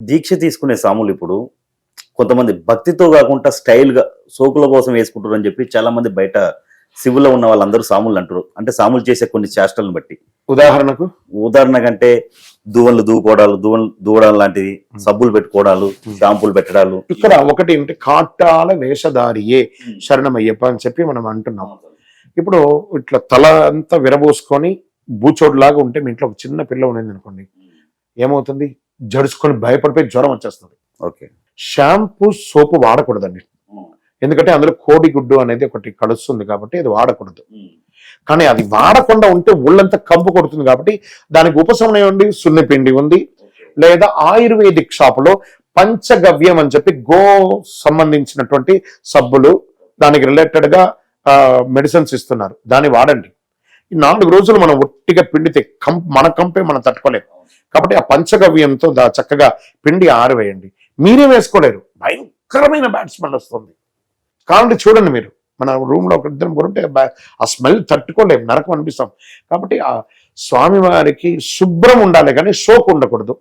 దీక్ష తీసుకునే సాములు ఇప్పుడు కొంతమంది భక్తితో కాకుండా స్టైల్గా సోకుల కోసం వేసుకుంటారు అని చెప్పి చాలా మంది బయట సివిల్లో ఉన్న వాళ్ళందరూ సాములు అంటారు. అంటే సాములు చేసే కొన్ని చేష్టలను బట్టి. ఉదాహరణకు? ఉదాహరణ కంటే దువ్వలు దూకోవడాలు దువ్వలు దూవడం లాంటివి సబ్బులు పెట్టుకోవడాలు షాంపూలు పెట్టడాలు. ఇక్కడ ఒకటి ఏంటి? కాటాల వేషధారియే శరణమయ్యప్ప అని చెప్పి మనం అంటున్నాం. ఇప్పుడు ఇట్లా తల అంతా విరబోసుకొని బూచోడులాగా ఉంటే మీ ఇంట్లో ఒక చిన్న పిల్ల ఉన్నది అనుకోండి ఏమవుతుంది? జడుచుకొని భయపడిపోయి జ్వరం వచ్చేస్తుంది. ఓకే. షాంపూ సోపు వాడకూడదండి. ఎందుకంటే అందులో కోడి గుడ్డు అనేది ఒకటి కలుస్తుంది కాబట్టి అది వాడకూడదు. కానీ అది వాడకుండా ఉంటే ఒళ్ళంతా కంపు కొడుతుంది కాబట్టి దానికి ఉపశమనం ఉంది సున్నిపిండి ఉంది. లేదా ఆయుర్వేదిక్ షాపులో పంచగవ్యం అని చెప్పి గో సంబంధించినటువంటి సబ్బులు దానికి రిలేటెడ్గా మెడిసిన్స్ ఇస్తున్నారు. దాన్ని వాడండి. ఈ నాలుగు రోజులు మనం ఒట్టిగా పిండితే కం మన కంపే మనం తట్టుకోలేము కాబట్టి ఆ పంచగవ్యంతో దా చక్కగా పిండి ఆరవేయండి. మీరే వేసుకోలేరు. భయంకరమైన బ్యాట్స్మెన్ వస్తుంది. కాబట్టి చూడండి మీరు. మన రూమ్లో ఒక ఇద్దరు కూడా ఉంటే ఆ స్మెల్ తట్టుకోలేము నరకం అనిపిస్తాం. కాబట్టి ఆ స్వామివారికి శుభ్రం ఉండాలి కానీ సోకు ఉండకూడదు.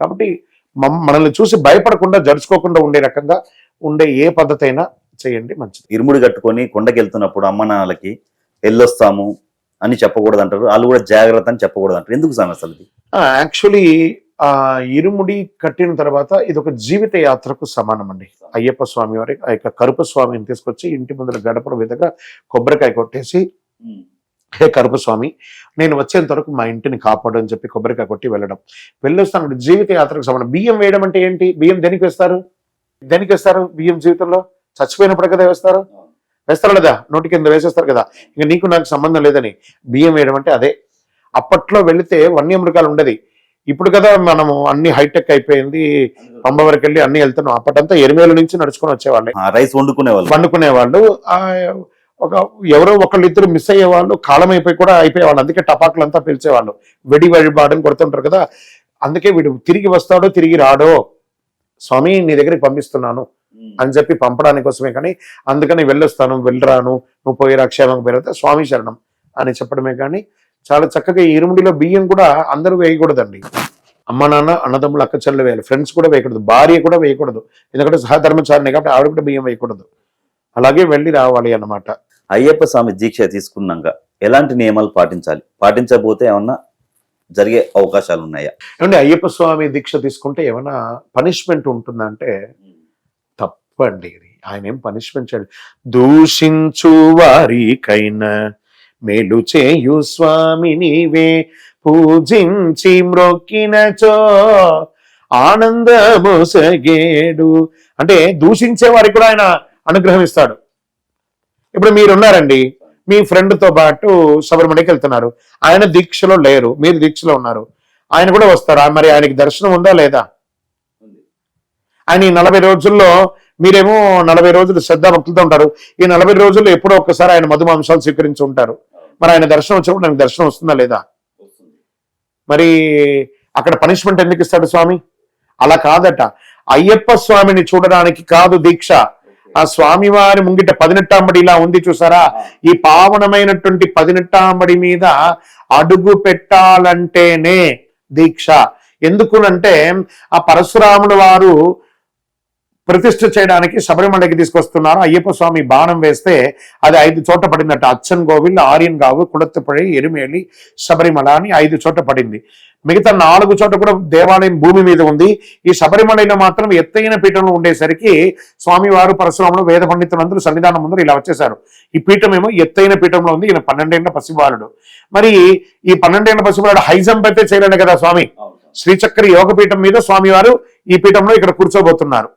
కాబట్టి మమ్- మనల్ని చూసి భయపడకుండా జరుచుకోకుండా ఉండే రకంగా ఉండే ఏ పద్ధతి అయినా చేయండి మంచిది. ఇరుముడి కట్టుకొని కొండకి వెళ్తున్నప్పుడు అమ్మ నాన్నలకి వెళ్ళొస్తాము అని చెప్పకూడదు అంటారు వాళ్ళు కూడా జాగ్రత్త అని చెప్పకూడదు అంటారు ఎందుకు సామె అసలు యాక్చువల్లీ ఆ ఇరుముడి కట్టిన తర్వాత ఇది ఒక జీవిత యాత్రకు సమానం అండి అయ్యప్ప స్వామి వారి ఆ యొక్క కరుప స్వామిని తీసుకొచ్చి ఇంటి ముందర గడపడ విధంగా కొబ్బరికాయ కొట్టేసి హే కరుప స్వామి నేను వచ్చేంత వరకు మా ఇంటిని కాపాడు అని చెప్పి కొబ్బరికాయ కొట్టి వెళ్ళడం. వెళ్ళొస్తాను జీవిత యాత్రకు సమానం. బియ్యం వేయడం అంటే ఏంటి? బియ్యం దేనికి వేస్తారు? దేనికి వేస్తారు బియ్యం జీవితంలో? చచ్చిపోయినప్పుడు కదా వేస్తారు? వేస్తారు లేదా నోటి కింద వేసేస్తారు కదా. ఇంకా నీకు నాకు సంబంధం లేదని బియ్యం వేయడం అంటే అదే. అప్పట్లో వెళితే వన్యమృగాలు ఉండేది. ఇప్పుడు కదా మనము అన్ని హైటెక్ అయిపోయింది పంబ వరకు వెళ్ళి అన్ని వెళ్తున్నాం. అప్పటంతా ఎరిమేల నుంచి నడుచుకొని వచ్చేవాళ్ళే. రైస్ వండుకునే వాళ్ళు వండుకునే వాళ్ళు ఆ ఒక ఎవరో ఒకళ్ళు ఇద్దరు మిస్ అయ్యేవాళ్ళు కాలం అయిపోయి కూడా అయిపోయేవాళ్ళు. అందుకే టపాకులు అంతా పిలిచేవాళ్ళు. వెడి వడిబాడని కొడుతుంటారు కదా. అందుకే వీడు తిరిగి వస్తాడో తిరిగి రాడో స్వామి నీ దగ్గరికి పంపిస్తున్నాను. అని చెప్పి పంపడానికి కోసమే కానీ అందుకని వెళ్ళొస్తాను వెళ్ళరాను నువ్వు పోయి క్షేమంగా పోయితే స్వామి శరణం అని చెప్పడమే కానీ చాలా చక్కగా ఈ ఇరుముడిలో బియ్యం కూడా అందరూ వేయకూడదండి. అమ్మ నాన్న అన్నదమ్ములు అక్క చెల్లెలు వేయాలి ఫ్రెండ్స్ కూడా వేయకూడదు భార్య కూడా వేయకూడదు. ఎందుకంటే సహధర్మచారిని కాబట్టి ఆవిడ కూడా బియ్యం వేయకూడదు. అలాగే వెళ్ళి రావాలి అన్నమాట. అయ్యప్ప స్వామి దీక్ష తీసుకున్నాక ఎలాంటి నియమాలు పాటించాలి? పాటించకపోతే ఏమన్నా జరిగే అవకాశాలు ఉన్నాయా అయ్యప్ప స్వామి దీక్ష తీసుకుంటే ఏమైనా పనిష్మెంట్ ఉంటుందంటే తప్పండి ఇది. ఆయన ఏం పనిష్మెంట్ చేయడు. దూషించు వారికైనా మేలు చేయు స్వామి నీవే. పూజించి మ్రొక్కినచో ఆనందము సగేడు. అంటే దూషించే వారికి కూడా ఆయన అనుగ్రహం ఇస్తాడు. ఇప్పుడు మీరున్నారండి. మీ friend తో పాటు శబరిమలకి వెళ్తున్నారు. ఆయన దీక్షలో లేరు. మీరు దీక్షలో ఉన్నారు. ఆయన కూడా వస్తారా? మరి ఆయనకి దర్శనం ఉందా లేదా? ఆయన ఈ నలభై రోజుల్లో మీరేమో నలభై రోజులు శ్రద్ధ భక్తులతో ఉంటారు. ఈ నలభై రోజుల్లో ఎప్పుడో ఒక్కసారి ఆయన మధుమాంసాలు స్వీకరించి ఉంటారు. మరి ఆయన దర్శనం వచ్చినప్పుడు నాకు దర్శనం వస్తుందా లేదా? మరి అక్కడ పనిష్మెంట్ ఎందుకు ఇస్తాడు స్వామి? అలా కాదట. అయ్యప్ప స్వామిని చూడడానికి కాదు దీక్ష. ఆ స్వామి వారి ముంగిట పదినెట్టాంబడి ఇలా ఉంది చూసారా? ఈ పావనమైనటువంటి పదినెట్టాంబడి మీద అడుగు పెట్టాలంటేనే దీక్ష. ఎందుకునంటే ఆ పరశురాముడు వారు ప్రతిష్ఠ చేయడానికి శబరిమలకి తీసుకొస్తున్నారు. అయ్యప్ప స్వామి బాణం వేస్తే అది ఐదు చోట పడిందట. అచ్చన్ కోవిల్ ఆర్యన్ గావు కుళత్తపడి ఎరుమేలి శబరిమల అని ఐదు చోట పడింది. మిగతా నాలుగు చోట కూడా దేవాలయం భూమి మీద ఉంది. ఈ శబరిమలలో మాత్రం ఎత్తైన పీఠంలో ఉండేసరికి స్వామివారు పరశురాములు వేద పండితులందరూ సన్నిధానం ముందర ఇలా వచ్చేసారు ఈ పీఠం ఏమో ఎత్తైన పీఠంలో ఉంది. ఈయన పన్నెండేళ్ళ పసిబాలుడు. మరి ఈ పన్నెండేళ్ళ పసిబాలుడు హై జంప్ అయితే చేయలేడు కదా స్వామి? శ్రీచక్ర యోగ పీఠం మీద స్వామివారు ఈ పీఠంలో ఇక్కడ కూర్చోబోతున్నారు.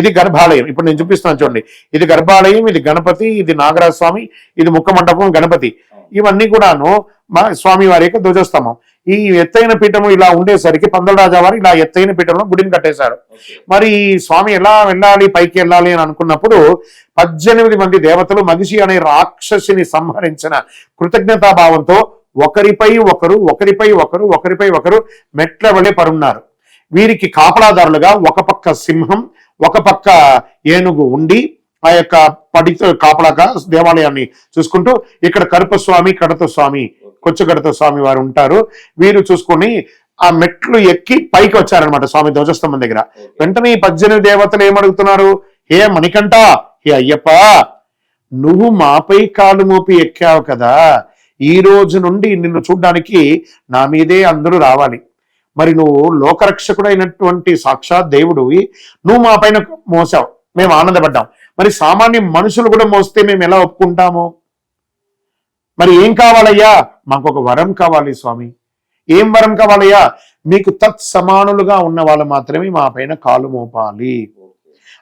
ఇది గర్భాలయం. ఇప్పుడు నేను చూపిస్తాను చూడండి. ఇది గర్భాలయం ఇది గణపతి ఇది నాగరాజ స్వామి ఇది ముఖ మండపం గణపతి. ఇవన్నీ కూడాను మా స్వామి వారి యొక్క ధ్వజస్తంభం. ఈ ఎత్తైన పీఠము ఇలా ఉండేసరికి పందలరాజా వారు ఇలా ఎత్తైన పీఠంలో గుడిని కట్టేశారు. మరి ఈ స్వామి ఎలా వెళ్ళాలి పైకి వెళ్ళాలి అని అనుకున్నప్పుడు పద్దెనిమిది మంది దేవతలు మగిషి అనే రాక్షసిని సంహరించిన కృతజ్ఞతాభావంతో ఒకరిపై ఒకరు ఒకరిపై ఒకరు ఒకరిపై ఒకరు మెట్ల వలె పరున్నారు. వీరికి కాపలాదారులుగా ఒక పక్క సింహం ఒక పక్క ఏనుగు ఉండి ఆ యొక్క పడి కాపలాగా దేవాలయాన్ని చూసుకుంటూ ఇక్కడ కరుప స్వామి కడత స్వామి కొచ్చగడత స్వామి వారు ఉంటారు. వీరు చూసుకొని ఆ మెట్లు ఎక్కి పైకి వచ్చారనమాట స్వామి ధ్వజస్తంభం దగ్గర. వెంటనే ఈ పద్దెనిమిది దేవతలు ఏమడుగుతున్నారు? హే మణికంఠ హే అయ్యప్ప నువ్వు మాపై కాలు మోపి ఎక్కావు కదా. ఈ రోజు నుండి నిన్ను చూడ్డానికి నా మీదే అందరూ రావాలి. మరి నువ్వు లోకరక్షకుడైనటువంటి సాక్షాత్ దేవుడివి నువ్వు మా పైన మోసావు మేము ఆనందపడ్డాం. మరి సామాన్య మనుషులు కూడా మోస్తే మేము ఎలా ఒప్పుకుంటాము? మరి ఏం కావాలయ్యా? మాకు ఒక వరం కావాలి స్వామి. ఏం వరం కావాలయ్యా? మీకు తత్ సమానులుగా ఉన్న వాళ్ళు మాత్రమే మా పైన కాలు మోపాలి.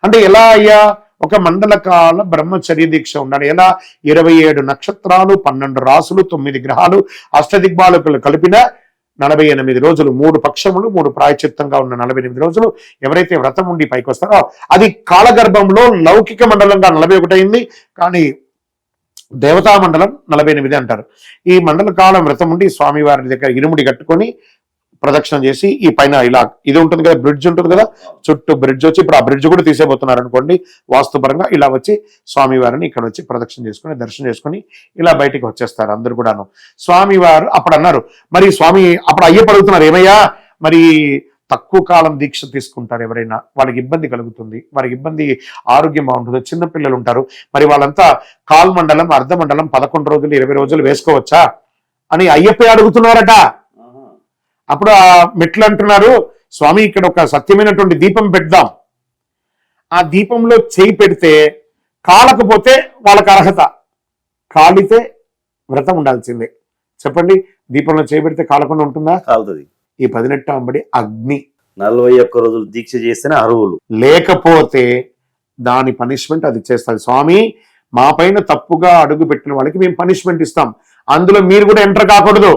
అంటే ఎలా అయ్యా? ఒక మండల కాల బ్రహ్మచర్య దీక్ష ఉండాలి ఎలా? ఇరవై ఏడు నక్షత్రాలు పన్నెండు రాసులు తొమ్మిది గ్రహాలు అష్టదిగ్బాలకులు కలిపిన నలభై ఎనిమిది రోజులు మూడు పక్షములు మూడు ప్రాయచిత్తంగా ఉన్న నలభై ఎనిమిది రోజులు ఎవరైతే వ్రతం ఉండి పైకి వస్తారో అది కాలగర్భంలో లౌకిక మండలంగా నలభై ఒకటైంది కానీ దేవతా మండలం నలభై ఎనిమిది అంటారు. ఈ మండల కాలం వ్రతం ఉండి స్వామివారి దగ్గర ఇరుముడి కట్టుకొని ప్రదక్షిణ చేసి ఈ పైన ఇలా ఇది ఉంటుంది కదా బ్రిడ్జ్ ఉంటుంది కదా చుట్టూ బ్రిడ్జ్ వచ్చి ఇప్పుడు ఆ బ్రిడ్జ్ కూడా తీసేపోతున్నారు అనుకోండి వాస్తుపరంగా ఇలా వచ్చి స్వామివారిని ఇక్కడ వచ్చి ప్రదక్షిణ చేసుకుని దర్శనం చేసుకుని ఇలా బయటికి వచ్చేస్తారు అందరు కూడాను. స్వామివారు అప్పుడు అన్నారు మరి స్వామి అప్పుడు అయ్యప్ప అడుగుతున్నారు ఏమయ్యా? మరి తక్కువ కాలం దీక్ష తీసుకుంటారు ఎవరైనా వాళ్ళకి ఇబ్బంది కలుగుతుంది వారికి ఇబ్బంది ఆరోగ్యం బాగుంటుంది చిన్నపిల్లలు ఉంటారు మరి వాళ్ళంతా కాల్ మండలం అర్ధ మండలం పదకొండు రోజులు ఇరవై రోజులు వేసుకోవచ్చా? అని అయ్యప్ప అడుగుతున్నారట. అప్పుడు ఆ మెట్లు అంటున్నారు స్వామి ఇక్కడ ఒక సత్యమైనటువంటి దీపం పెడదాం. ఆ దీపంలో చేయి పెడితే కాలకపోతే వాళ్ళకి అర్హత. కాలితే వ్రతం ఉండాల్సిందే. చెప్పండి దీపంలో చేయి పెడితే కాలకుండా ఉంటుందా? కాలుతుంది. ఈ పదినెట్టు అంబడి అగ్ని. నలభై ఒక్క రోజులు దీక్ష చేస్తేనే అరువులు లేకపోతే దాని పనిష్మెంట్ అది చేస్తుంది స్వామి మా పైన తప్పుగా అడుగు పెట్టిన వాళ్ళకి మేము పనిష్మెంట్ ఇస్తాం. అందులో మీరు కూడా ఎంటర్ కాకూడదు.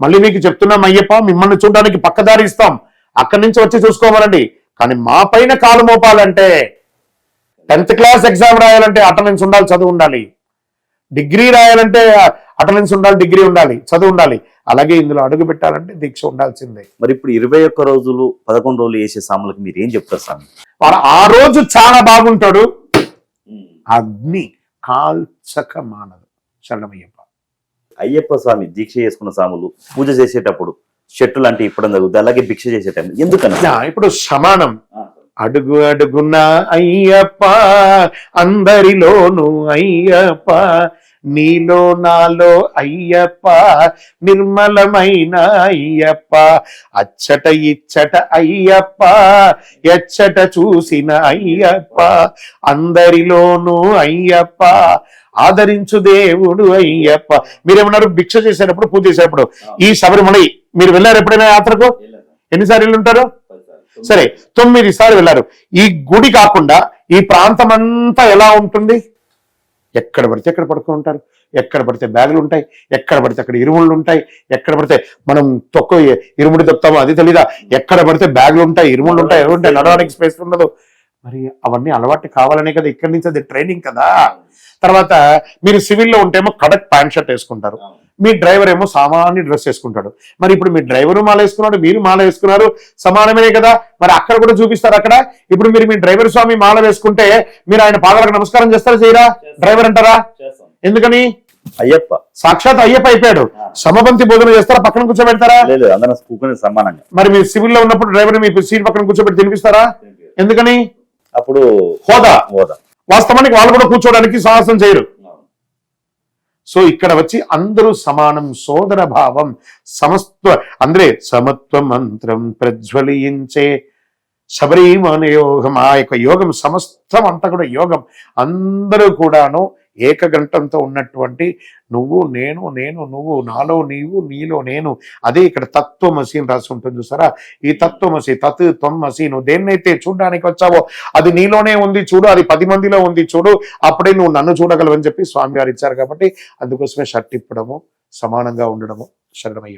మళ్ళీ మీకు చెప్తున్నాం అయ్యప్ప మిమ్మల్ని చూడడానికి పక్కదారి ఇస్తాం. అక్కడి నుంచి వచ్చి చూసుకోమనండి. కానీ మా పైన కాలు మోపాలంటే టెన్త్ క్లాస్ ఎగ్జామ్ రాయాలంటే అటెండెన్స్ ఉండాలి చదువు ఉండాలి. డిగ్రీ రాయాలంటే అటెండెన్స్ ఉండాలి డిగ్రీ ఉండాలి చదువు ఉండాలి. అలాగే ఇందులో అడుగు పెట్టాలంటే దీక్ష ఉండాల్సిందే. మరి ఇప్పుడు ఇరవై ఒక్క రోజులు పదకొండు రోజులు వేసే సాములకు మీరు ఏం చెప్తారు స్వామి వాడు ఆ రోజు చాలా బాగుంటాడు. అగ్ని కాల్చక మానదు. శరణమయ్యప్ప. అయ్యప్ప స్వామి దీక్ష చేసుకున్న సాములు పూజ చేసేటప్పుడు చెట్టు లాంటి ఇప్పడం జరుగుతుంది. అలాగే భిక్ష చేసే టైం ఎందుకన్నా ఇప్పుడు సమానం. అడుగు అడుగున అయ్యప్ప అందరిలోను అయ్యప్ప. నీలో నాలో అయ్యప్ప నిర్మలమైన అయ్యప్ప అచ్చట ఇచ్చట అయ్యప్ప ఎచ్చట చూసిన అయ్యప్ప అందరిలోను అయ్యప్ప ఆదరించు దేవుడు అయ్యప్ప. మీరేమన్నారు? భిక్ష చేసేటప్పుడు పూజ చేసేటప్పుడు. ఈ శబరిమల మీరు వెళ్ళారు ఎప్పుడైనా యాత్రకు? ఎన్నిసార్లు వెళ్ళి ఉంటారు సరే తొమ్మిది సార్లు వెళ్ళారు. ఈ గుడి కాకుండా ఈ ప్రాంతం అంతా ఎలా ఉంటుంది? ఎక్కడ పడితే ఎక్కడ పడుకుని ఉంటారు. ఎక్కడ పడితే బ్యాగులు ఉంటాయి. ఎక్కడ పడితే అక్కడ ఇరుముళ్ళు ఉంటాయి. ఎక్కడ పడితే మనం తొక్క ఇరుముడి తొక్కుతామో అది తెలీదా? ఎక్కడ పడితే బ్యాగులు ఉంటాయి ఇరుముళ్ళు ఉంటాయి. ఎవరు ఉంటాయి నడవడానికి స్పేస్ ఉండదు. మరి అవన్నీ అలవాటు కావాలనే కదా ఇక్కడి నుంచి అది ట్రైనింగ్ కదా. తర్వాత మీరు సివిల్లో ఉంటేమో కడక్ ప్యాంట్ షర్ట్ వేసుకుంటారు. మీ డ్రైవర్ ఏమో సామాన్య డ్రెస్ వేసుకుంటాడు మరి ఇప్పుడు మీ డ్రైవరు మాల వేసుకున్నాడు మీరు మాల వేసుకున్నారు సమానమే కదా? మరి అక్కడ కూడా చూపిస్తారు అక్కడ. ఇప్పుడు మీరు మీ డ్రైవర్ స్వామి మాల వేసుకుంటే మీరు ఆయన పాదాలకు నమస్కారం చేస్తారా చేయరా? డ్రైవర్ అంటారా? ఎందుకని? అయ్యప్ప. సాక్షాత్ అయ్యప్ప అయిపోయాడు. సమపంతి భోజనం చేస్తారా? పక్కన కూర్చోబెడతారా? లేదు అందరం కూకునే సమానంగా. మరి మీరు సివిల్లో ఉన్నప్పుడు డ్రైవర్ మీ సీట్ పక్కన కూర్చోబెట్టి తినిపిస్తారా? ఎందుకని? అప్పుడు హోదా. హోదా. వాస్తవానికి వాళ్ళు కూడా కూర్చోవడానికి సాహసం చేయరు. సో ఇక్కడ వచ్చి అందరూ సమానం సోదర భావం సమస్త అందరే సమత్వ మంత్రం ప్రజ్వలించే శబరిమల యోగం ఆ యొక్క యోగం సమస్తం అంతా కూడా యోగం. అందరూ కూడాను ఏకగంటంతో ఉన్నటువంటి నువ్వు నేను నేను నువ్వు నాలో నీవు నీలో నేను. అదే ఇక్కడ తత్వమసి అని రాసి ఉంటుంది చూసారా? ఈ తత్వమసి తత్ త్వమసి నువ్వు దేన్నైతే చూడడానికి వచ్చావో అది నీలోనే ఉంది చూడు అది పది మందిలో ఉంది చూడు అప్పుడే నువ్వు నన్ను చూడగలవని చెప్పి స్వామి ఇచ్చారు కాబట్టి అందుకోసమే షర్ట్ ఇప్పడము సమానంగా ఉండడము శరణమయ్యం